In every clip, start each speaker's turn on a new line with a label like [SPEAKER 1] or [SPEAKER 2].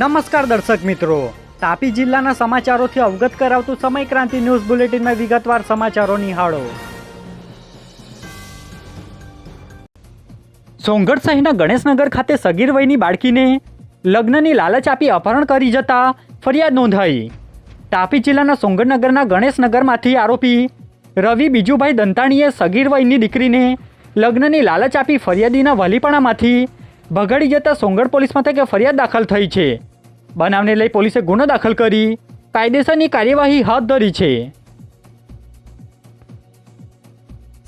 [SPEAKER 1] નમસ્કાર દર્શક મિત્રો. તાપી જિલ્લાના સમાચારોથી અવગત કરાવતું સમય ક્રાંતિ ન્યૂઝ બુલેટિનમાં વિગતવાર સમાચારો નિહાળો. સોંગઢ શહેરના ગણેશનગર ખાતે સગીર વયની બાળકીને લગ્નની લાલચ આપી અપહરણ કરી જતા ફરિયાદ નોંધાઈ. તાપી જિલ્લાના સોંગઢનગરના ગણેશનગરમાંથી આરોપી રવિ બીજુભાઈ દંતાણીએ સગીર વયની દીકરીને લગ્નની લાલચ આપી ફરિયાદીના વલીપણામાંથી ભગાડી જતા સોંગઢ પોલીસ મથકે ફરિયાદ દાખલ થઈ છે. બનાવને લઈ પોલીસે ગુનો દાખલ કરી કાયદેસરની કાર્યવાહી હાથ ધરી છે.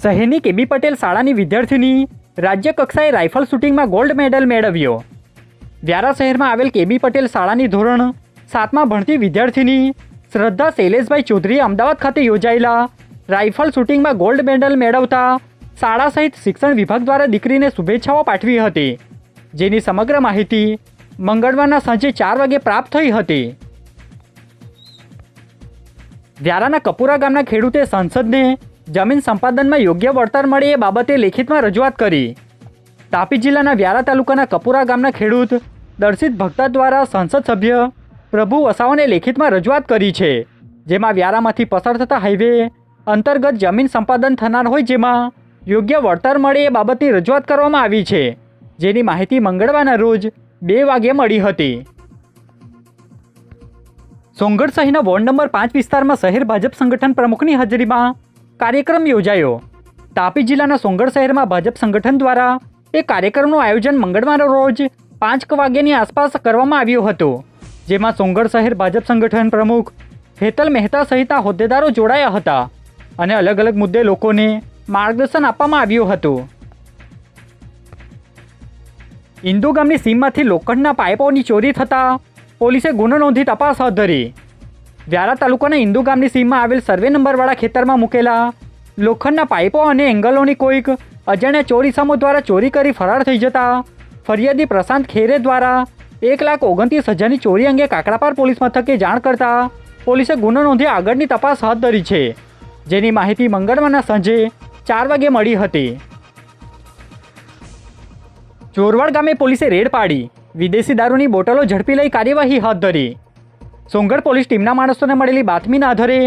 [SPEAKER 1] શહેરની કેબી પટેલ શાળાની વિદ્યાર્થીની રાજ્ય કક્ષાએ રાઇફલ શૂટિંગમાં ગોલ્ડ મેડલ મેળવ્યો. વ્યારા શહેરમાં આવેલ કેબી પટેલ શાળાની ધોરણ સાતમાં ભણતી વિદ્યાર્થીની શ્રદ્ધા શૈલેષભાઈ ચૌધરીએ અમદાવાદ ખાતે યોજાયેલા રાઇફલ શૂટિંગમાં ગોલ્ડ મેડલ મેળવતા શાળા સહિત શિક્ષણ વિભાગ દ્વારા દીકરીને શુભેચ્છાઓ પાઠવી હતી, જેની સમગ્ર માહિતી મંગળવારના સાંજે ચાર વાગે પ્રાપ્ત થઈ હતી. વ્યારાના કપુરા ગામના ખેડૂતે સંસદને જમીન સંપાદનમાં યોગ્ય વળતર મળે એ બાબતે લેખિતમાં રજૂઆત કરી. તાપી જિલ્લાના વ્યારા તાલુકાના કપુરા ગામના ખેડૂત દર્શિત ભક્તા દ્વારા સંસદ સભ્ય પ્રભુ વસાવાને લેખિતમાં રજૂઆત કરી છે, જેમાં વ્યારામાંથી પસાર થતા હાઈવે અંતર્ગત જમીન સંપાદન થનાર હોય જેમાં યોગ્ય વળતર મળે એ બાબતની રજૂઆત કરવામાં આવી છે. જેની માહિતી મંગળવારના રોજ બે વાગ્યે મળી હતી. સોંગઢ સહીના વોર્ડ નંબર પાંચ વિસ્તારમાં શહેર ભાજપ સંગઠન પ્રમુખની હાજરીમાં કાર્યક્રમ યોજાયો. તાપી જિલ્લાના સોંગઢ શહેરમાં ભાજપ સંગઠન દ્વારા એક કાર્યક્રમનું આયોજન મંગળવારના રોજ પાંચ વાગ્યાની આસપાસ કરવામાં આવ્યું હતું. જેમાં સોંગઢ શહેર ભાજપ સંગઠન પ્રમુખ હેતલ મહેતા સહિતના હોદ્દેદારો જોડાયા હતા અને અલગ અલગ મુદ્દે લોકોને માર્ગદર્શન આપવામાં આવ્યું હતું. ઇન્દુ ગામની સીમમાંથી લોખંડના પાઇપોની ચોરી થતાં પોલીસે ગુનો નોંધી તપાસ હાથ ધરી. વ્યારા તાલુકાના ઇન્દુ ગામની સીમમાં આવેલ સર્વે નંબરવાળા ખેતરમાં મૂકેલા લોખંડના પાઇપો અને એંગલોની કોઈક અજાણ્યા ચોરીસામો દ્વારા ચોરી કરી ફરાર થઈ જતા ફરિયાદી પ્રશાંત ખેરે દ્વારા એક લાખ ઓગણત્રીસ હજારની ચોરી અંગે કાકડાપાર પોલીસ મથકે જાણ કરતા પોલીસે ગુનો નોંધી આગળની તપાસ હાથ ધરી છે, જેની માહિતી મંગળવારના સાંજે ચાર વાગે મળી હતી. ચોરવાડ ગામે પોલીસે રેડ પાડી. વિદેશી દારૂની બોટલો ઝડપી લઈ કાર્યવાહી હાથ ધરી. સોંગઢ પોલીસ ટીમના માણસોને મળેલી બાતમીના આધારે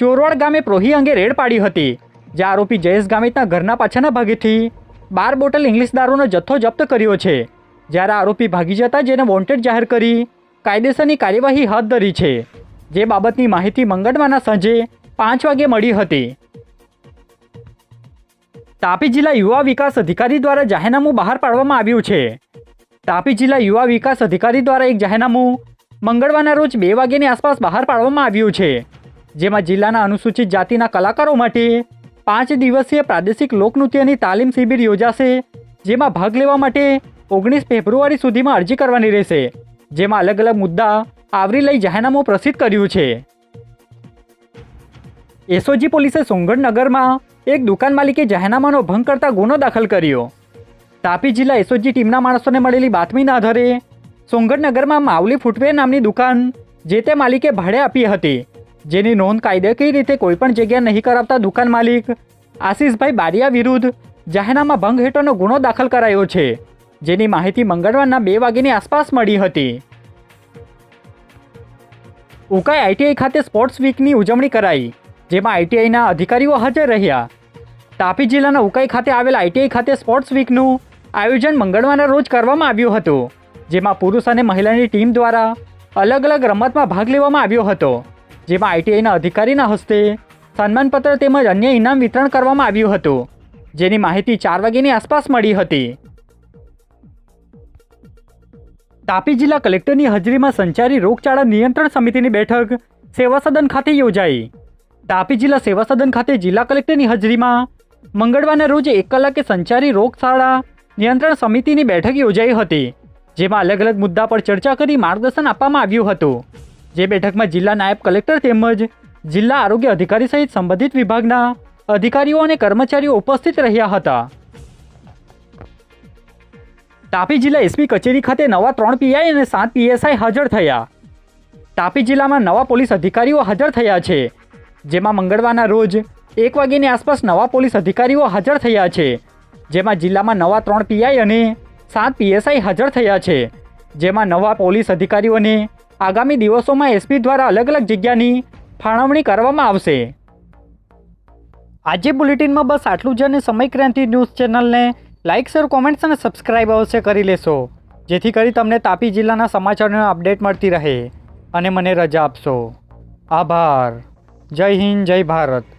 [SPEAKER 1] ચોરવાડ ગામે પ્રોહી અંગે રેડ પાડી હતી, જ્યાં આરોપી જયેશ ગામિતના ઘરના પાછળના ભાગેથી બાર બોટલ ઇંગ્લિશ દારૂનો જથ્થો જપ્ત કર્યો છે, જ્યારે આરોપી ભાગી જતા જેને વોન્ટેડ જાહેર કરી કાયદેસરની કાર્યવાહી હાથ ધરી છે, જે બાબતની માહિતી મંગળવારના સાંજે પાંચ વાગે મળી હતી. તાપી જિલ્લા યુવા વિકાસ અધિકારી દ્વારા જાહેરનામું બહાર પાડવામાં આવ્યું છે. તાપી જિલ્લા યુવા વિકાસ અધિકારી દ્વારા એક જાહેરનામું મંગળવારના રોજ બે વાગ્યાની આસપાસ બહાર પાડવામાં આવ્યું છે. જેમાં જિલ્લાના અનુસૂચિત જાતિના કલાકારો માટે પાંચ દિવસીય પ્રાદેશિક લોકનૃત્યની તાલીમ શિબિર યોજાશે, જેમાં ભાગ લેવા માટે ઓગણીસ ફેબ્રુઆરી સુધીમાં અરજી કરવાની રહેશે, જેમાં અલગ અલગ મુદ્દા આવરી લઈ જાહેરનામું પ્રસિદ્ધ કર્યું છે. એસઓજી પોલીસે સોંગઢ નગરમાં એક દુકાન માલિકે જાહેરનામાનો ભંગ કરતા ગુનો દાખલ કર્યો. તાપી જિલ્લા એસઓજી ટીમના માણસોને મળેલી બાતમીના આધારે સોંગઢનગરમાં માવલી ફૂટવેર નામની દુકાન જે તે માલિકે ભાડે આપી હતી, જેની નોંધ કાયદેકીય રીતે કોઈપણ જગ્યા નહીં કરાવતા દુકાન માલિક આશીષભાઈ બારિયા વિરુદ્ધ જાહેરનામા ભંગ હેઠળનો ગુનો દાખલ કરાયો છે, જેની માહિતી મંગળવારના બે વાગ્યાની આસપાસ મળી હતી. ઉકાઈ આઈટીઆઈ ખાતે સ્પોર્ટ્સ વીકની ઉજવણી કરાઈ. જેમાં આઈટીઆઈના અધિકારીઓ હાજર રહ્યા. તાપી જિલ્લાના ઉકાઈ ખાતે આવેલ આઈટીઆઈ ખાતે સ્પોર્ટ્સ વીકનું આયોજન મંગળવારના રોજ કરવામાં આવ્યું હતું, જેમાં પુરુષ અને મહિલાની ટીમ દ્વારા અલગ અલગ રમતમાં ભાગ લેવામાં આવ્યો હતો, જેમાં આઈટીઆઈના અધિકારીના હસ્તે સન્માનપત્ર તેમજ અન્ય ઇનામ વિતરણ કરવામાં આવ્યું હતું, જેની માહિતી ચાર વાગ્યાની આસપાસ મળી હતી. તાપી જિલ્લા કલેક્ટરની હાજરીમાં સંચારી રોગચાળા નિયંત્રણ સમિતિની બેઠક સેવા સદન ખાતે યોજાઈ. તાપી જિલ્લા સેવા સદન ખાતે જિલ્લા કલેક્ટરની હાજરીમાં મંગળવારના રોજ એક કલાકે સંચારી રોગશાળા નિયંત્રણ સમિતિની બેઠક યોજાઈ હતી, જેમાં અલગ અલગ મુદ્દા પર ચર્ચા કરી માર્ગદર્શન આપવામાં આવ્યું હતું. જે બેઠકમાં જિલ્લા નાયબ કલેક્ટર તેમજ જિલ્લા આરોગ્ય અધિકારી સહિત સંબંધિત વિભાગના અધિકારીઓ અને કર્મચારીઓ ઉપસ્થિત રહ્યા હતા. તાપી જિલ્લા એસપી કચેરી ખાતે નવા ત્રણ પીઆઈ અને સાત પીએસઆઈ હાજર થયા. તાપી જિલ્લામાં નવા પોલીસ અધિકારીઓ હાજર થયા છે. જેમાં મંગળવારના રોજ એક વાગ્યાની આસપાસ નવા પોલીસ અધિકારીઓ હાજર થયા છે. જેમાં જિલ્લામાં નવા ત્રણ પીઆઈ અને સાત પીએસઆઈ હાજર થયા છે. જેમાં નવા પોલીસ અધિકારીઓને આગામી દિવસોમાં એસપી દ્વારા અલગ અલગ જગ્યાની ફાળવણી કરવામાં આવશે. આજે બુલેટિનમાં બસ આટલું જ અને સમય ક્રાંતિ ન્યૂઝ ચેનલને લાઇક શેર, કોમેન્ટ્સ અને સબસ્ક્રાઇબ અવશ્ય કરી લેશો. જેથી કરી તમને તાપી જિલ્લાના સમાચારનો અપડેટ મળતી રહે. અને મને રજા આપશો. આભાર. જય હિન્દ જય ભારત.